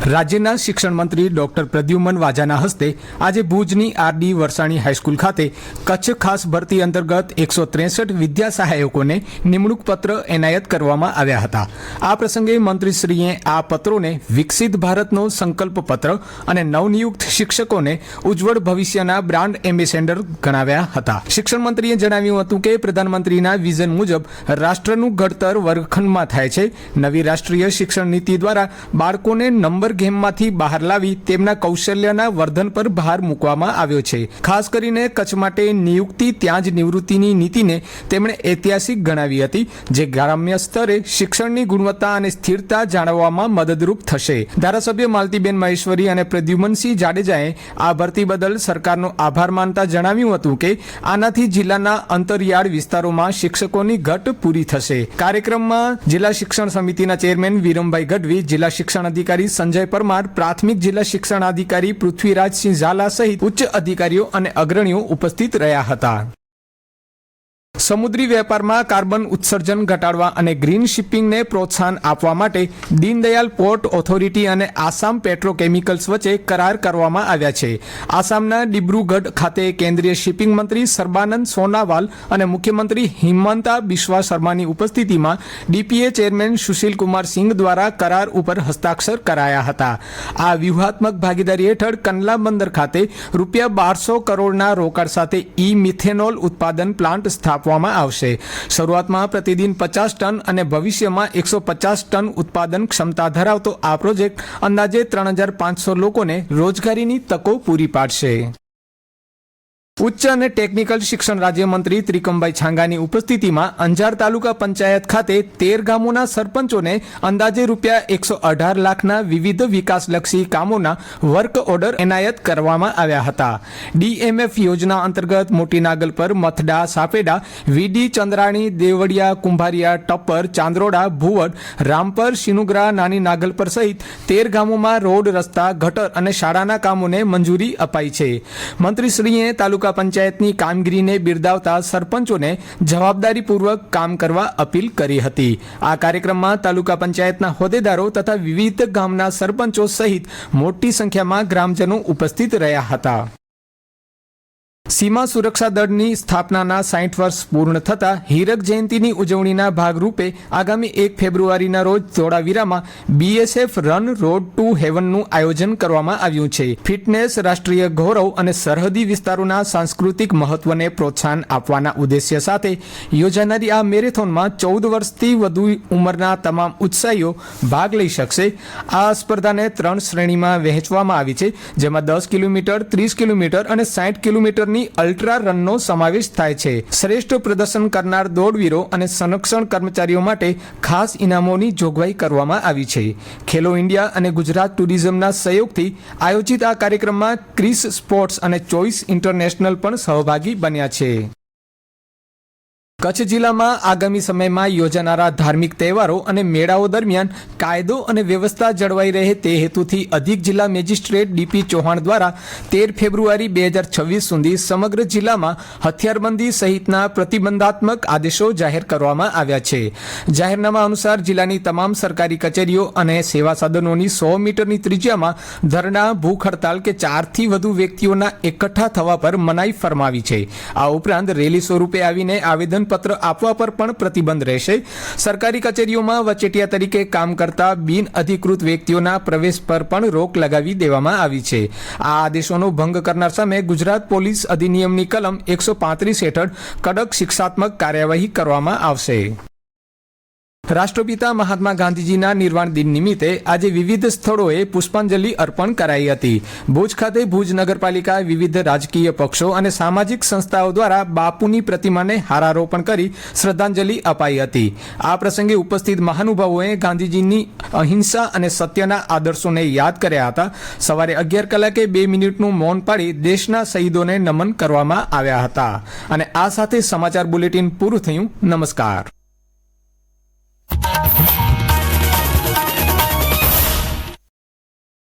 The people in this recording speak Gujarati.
રાજ્યના શિક્ષણ મંત્રી ડોક્ટર પ્રદ્યુમન વાજાના હસ્તે આજે ભુજની આરડી વરસાણી હાઈસ્કૂલ ખાતે કચ્છ ખાસ ભરતી અંતર્ગત એકસો ત્રેસઠ વિદ્યા સહાયકોને નિમણૂક પત્ર એનાયત કરવામાં આવ્યા હતા. આ પ્રસંગે મંત્રીશ્રીએ આ પત્રોને વિકસિત ભારતનો સંકલ્પ પત્ર અને નવનિયુક્ત શિક્ષકોને ઉજ્જવળ ભવિષ્યના બ્રાન્ડ એમ્બેસેન્ડર ગણાવ્યા હતા. શિક્ષણ મંત્રીએ જણાવ્યું હતું કે પ્રધાનમંત્રીના વિઝન મુજબ રાષ્ટ્રનું ઘડતર વર્ગખંડમાં થાય છે. નવી રાષ્ટ્રીય શિક્ષણ નીતિ દ્વારા બાળકોને નંબર ગેમમાંથી બહાર લાવી તેમના કૌશલ્યના વર્ધન પર ભાર મૂકવામાં આવ્યો છે. ખાસ કરીને કચ્છ માટે નિયુક્તિ ત્યાં જ નિવૃત્તિની નીતિને તેમણે ઐતિહાસિક ગણાવી હતી, જે ગ્રામ્ય સ્તરે શિક્ષણની ગુણવત્તા અને સ્થિરતા જાળવવામાં મદદરૂપ થશે. ધારાસભ્ય માલતીબેન મહેશ્વરી અને પ્રદ્યુમનસિંહ જાડેજાએ આ ભરતી બદલ સરકારનો આભાર માનતા જણાવ્યું હતું કે, આનાથી જિલ્લાના અંતરિયાળ વિસ્તારોમાં શિક્ષકોની ઘટ પૂરી થશે. કાર્યક્રમમાં જિલ્લા શિક્ષણ સમિતિના ચેરમેન વિરમભાઈ ગઢવી, જિલ્લા શિક્ષણ અધિકારી સંજય પરમાર પ્રાથમિક જિલ્લા શિક્ષણાધિકારી પૃથ્વીરાજસિંહ ઝાલા સહિત ઉચ્ચ અધિકારીઓ અને અગ્રણીઓ ઉપસ્થિત રહ્યા હતા. સમુદ્રી વેપારમાં કાર્બન ઉત્સર્જન ઘટાડવા અને ગ્રીન શિપિંગને પ્રોત્સાહન આપવા માટે દીનદયાલ પોર્ટ ઓથોરિટી અને આસામ પેટ્રોકેમિકલ્સ વચ્ચે કરાર કરવામાં આવ્યા છે. આસામના ડિબ્રુગઢ ખાતે કેન્દ્રીય શિપિંગ મંત્રી સર્બાનંદ સોનાવાલ અને મુખ્યમંત્રી હિમંતા બિશ્વા શર્માની ઉપસ્થિતિમાં ડીપીએ ચેરમેન સુશીલ કુમાર સિંઘ દ્વારા કરાર ઉપર હસ્તાક્ષર કરાયા હતા. આ વ્યૂહાત્મક ભાગીદારી હેઠળ કંડલા બંદર ખાતે રૂપિયા બારસો કરોડના રોકાણ સાથે ઈ મિથેનોલ ઉત્પાદન પ્લાન્ટ સ્થાપવામાં આવશે. શરૂઆતમાં પ્રતિદિન પચાસ ટન અને ભવિષ્યમાં એકસો પચાસ ટન ઉત્પાદન ક્ષમતા ધરાવતો આ પ્રોજેક્ટ અંદાજે ત્રણ હજાર પાંચસો લોકોને રોજગારીની તકો પૂરી પાડશે. ઉચ્ચ અને ટેકનિકલ શિક્ષણ રાજ્યમંત્રી ત્રિકમભાઈ છાંગાની ઉપસ્થિતિમાં અંજાર તાલુકા પંચાયત ખાતે તેર ગામોના સરપંચોને અંદાજે રૂપિયા એકસો અઢાર લાખના વિવિધ વિકાસલક્ષી કામોના વર્ક ઓર્ડર એનાયત કરવામાં આવ્યા હતા. ડીએમએફ યોજના અંતર્ગત મોટી નાગલ પર મથડા, સાપેડા, વીડી, ચંદ્રાણી, દેવડિયા, કુંભારિયા, ટપ્પર, ચાંદરોડા, ભુવડ, રામપર, શિનુગ્રા, નાની નાગલ પર સહિત તેર ગામોમાં રોડ, રસ્તા, ગટર અને શાળાના કામોને મંજૂરી અપાઈ છે. મંત્રીશ્રીએ તાલુકા પંચાયતની કામગીરીને બિરદાવતા સરપંચોને જવાબદારીપૂર્વક કામ કરવા અપીલ કરી હતી. આ કાર્યક્રમમાં તાલુકા પંચાયતના હોદ્દેદારો તથા વિવિધ ગામના સરપંચો સહિત મોટી સંખ્યામાં ગ્રામજનો ઉપસ્થિત રહ્યા હતા. સીમા સુરક્ષા દળની સ્થાપનાના સાઠ વર્ષ પૂર્ણ થતાં હીરક જયંતિની ઉજવણીના ભાગરૂપે આગામી એક ફેબ્રુઆરીના રોજ ધોળાવીરામાં બીએસએફ રન રોડ ટુ હેવનનું આયોજન કરવામાં આવ્યું છે. ફિટનેસ, રાષ્ટ્રીય ગૌરવ અને સરહદી વિસ્તારોના સાંસ્કૃતિક મહત્વને પ્રોત્સાહન આપવાના ઉદ્દેશ્ય સાથે યોજાનારી આ મેરેથોનમાં ચૌદ વર્ષથી વધુ ઉંમરના તમામ ઉત્સાહીઓ ભાગ લઈ શકશે. આ સ્પર્ધાને ત્રણ શ્રેણીમાં વહેંચવામાં આવી છે, જેમાં દસ કિલોમીટર, ત્રીસ કિલોમીટર અને સાઠ કિલોમીટરની અલ્ટ્રા રનનો સમાવેશ થાય છે. શ્રેષ્ઠ પ્રદર્શન કરનાર દોડવીરો અને સંરક્ષણ કર્મચારીઓ માટે ખાસ ઇનામોની જોગવાઈ કરવામાં આવી છે. ખેલો ઇન્ડિયા અને ગુજરાત ટુરિઝમના સહયોગથી આયોજિત આ કાર્યક્રમમાં ક્રિસ સ્પોર્ટ્સ અને ચોઇસ ઇન્ટરનેશનલ પણ સહભાગી બન્યા છે. કચ્છ જિલ્લામાં આગામી સમયમાં યોજાનારા ધાર્મિક તહેવારો અને મેળાઓ દરમિયાન કાયદો અને વ્યવસ્થા જળવાઈ રહે તે હેતુથી અધિક જિલ્લા મેજિસ્ટ્રેટ ડીપી ચૌહાણ દ્વારા તેર ફેબ્રુઆરી બે હજાર છવ્વીસ સુધી સમગ્ર જિલ્લામાં હથિયારબંધી સહિતના પ્રતિબંધાત્મક આદેશો જાહેર કરવામાં આવ્યા છે. જાહેરનામા અનુસાર જિલ્લાની તમામ સરકારી કચેરીઓ અને સેવા સાધનોની સો મીટરની ત્રિજ્યામાં ધરણા, ભૂખ હડતાલ કે ચારથી વધુ વ્યક્તિઓના એકઠા થવા પર મનાઈ ફરમાવી છે. આ ઉપરાંત રેલી સ્વરૂપે આવીને આવેદન પત્ર આપવા પર પણ પ્રતિબંધ રહેશે. સરકારી કચેરીઓમાં વચેટિયા તરીકે કામ કરતા બિન અધિકૃત વ્યક્તિઓના પ્રવેશ પર પણ રોક લગાવી દેવામાં આવી છે. આ આદેશોનો ભંગ કરનાર સામે ગુજરાત પોલીસ અધિનિયમની કલમ એકસો પાંત્રીસ હેઠળ કડક શિક્ષાત્મક કાર્યવાહી કરવામાં આવશે. રાષ્ટ્રપિતા મહાત્મા ગાંધીજીના નિર્વાણ દિન નિમિત્તે આજે વિવિધ સ્થળોએ પુષ્પાંજલિ અર્પણ કરાઈ હતી. ભુજ ખાતે ભુજ નગરપાલિકા વિવિધ રાજકીય પક્ષો અને સામાજિક સંસ્થાઓ દ્વારા બાપુની પ્રતિમાને હારારોપણ કરી શ્રદ્ધાંજલિ અપાઈ હતી. આ પ્રસંગે ઉપસ્થિત મહાનુભાવોએ ગાંધીજીની અહિંસા અને સત્યના આદર્શોને યાદ કર્યા હતા. સવારે અગિયાર કલાકે બે મિનિટનું મૌન પાડી દેશના શહીદોને નમન કરવામાં આવ્યા હતા. અને આ સાથે સમાચાર બુલેટિન પૂરું થયું. નમસ્કાર.